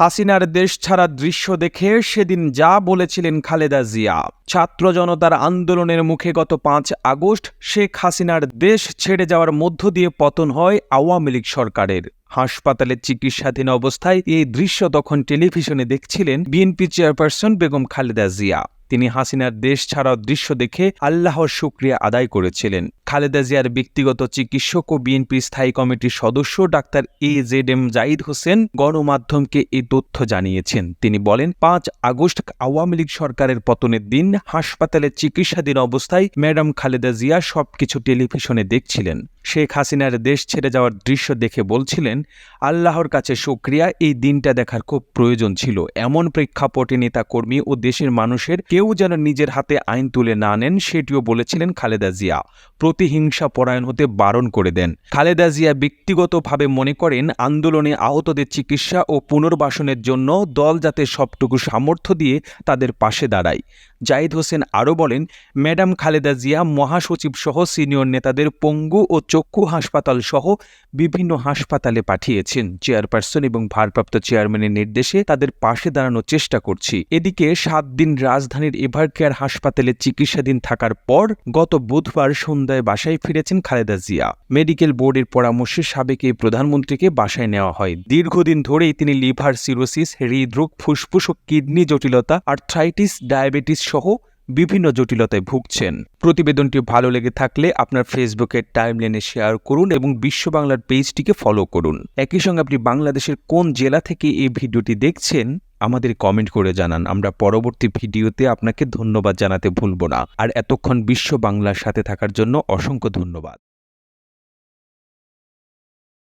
হাসিনার দেশ ছাড়া দৃশ্য দেখে সেদিন যা বলেছিলেন খালেদা জিয়া। ছাত্র জনতার আন্দোলনের মুখে গত পাঁচ আগস্ট শেখ হাসিনার দেশ ছেড়ে যাওয়ার মধ্য দিয়ে পতন হয় আওয়ামী লীগ সরকারের। হাসপাতালে চিকিৎসাধীন অবস্থায় এই দৃশ্য তখন টেলিভিশনে দেখছিলেন বিএনপি চেয়ারপারসন বেগম খালেদা জিয়া। তিনি হাসিনার দেশ ছাড়াও দৃশ্য দেখে আল্লাহর শুক্রিয়া আদায় করেছিলেন। খালেদা জিয়ার ব্যক্তিগত চিকিৎসক ও বিএনপি স্থায়ী কমিটির সদস্য doctor A Z M Zaid Hossain গণমাধ্যমকে এই তথ্য জানিয়েছেন। তিনি বলেন, পাঁচ আগস্ট আওয়ামী লীগ সরকারের পতনের দিন হাসপাতালে চিকিৎসাধীন অবস্থায় ম্যাডাম খালেদা জিয়া সবকিছু টেলিভিশনে দেখছিলেন। শেখ হাসিনার দেশ ছেড়ে যাওয়ার দৃশ্য দেখে বলছিলেন, আল্লাহর কাছে শুক্রিয়া, এই দিনটা দেখার খুব প্রয়োজন ছিল। এমন প্রেক্ষাপটে নেতাকর্মী ও দেশের মানুষের কেউ যেন নিজের হাতে আইন তুলে না নেন, সেটিও বলেছিলেন খালেদা জিয়া। প্রতিহিংসা পরায়ণ হতে বারণ করে দেন। খালেদা জিয়া ব্যক্তিগতভাবে মনে করেন, আন্দোলনে আহতদের চিকিৎসা ও পুনর্বাসনের জন্য দল যাতে সবটুকু সামর্থ্য দিয়ে তাদের পাশে দাঁড়ায়। জাহিদ হোসেন আরও বলেন, ম্যাডাম খালেদা জিয়া মহাসচিব সহ সিনিয়র নেতাদের পঙ্গু ও চক্ষু হাসপাতাল সহ বিভিন্ন হাসপাতালে পাঠিয়েছেন। চেয়ারপারসন এবং ভারপ্রাপ্ত চেয়ারম্যানের নির্দেশে তাদের পাশে দাঁড়ানোর চেষ্টা করছি। এদিকে সাত দিন রাজধানীর এভারকেয়ার হাসপাতালে চিকিৎসাধীন থাকার পর গত বুধবার সন্ধ্যায় বাসায় ফিরেছেন খালেদা জিয়া। মেডিকেল বোর্ডের পরামর্শে সাবেক এই প্রধানমন্ত্রীকে বাসায় নেওয়া হয়। দীর্ঘদিন ধরেই তিনি লিভার সিরোসিস, হৃদরোগ, ফুসফুস ও কিডনি জটিলতা, আর্থ্রাইটিস, ডায়াবেটিস সহ বিভিন্ন জটিলতায় ভুগছেন। প্রতিবেদনটি ভালো লেগে থাকলে আপনার ফেসবুকের টাইমলাইনে শেয়ার করুন এবং বিশ্ব বাংলার পেজটিকে ফলো করুন। একই সঙ্গে আপনি বাংলাদেশের কোন জেলা থেকে এই ভিডিওটি দেখছেন, আমাদের কমেন্ট করে জানান। আমরা পরবর্তী ভিডিওতে আপনাকে ধন্যবাদ জানাতে ভুলব না। আর এতক্ষণ বিশ্ব বাংলার সাথে থাকার জন্য অসংখ্য ধন্যবাদ।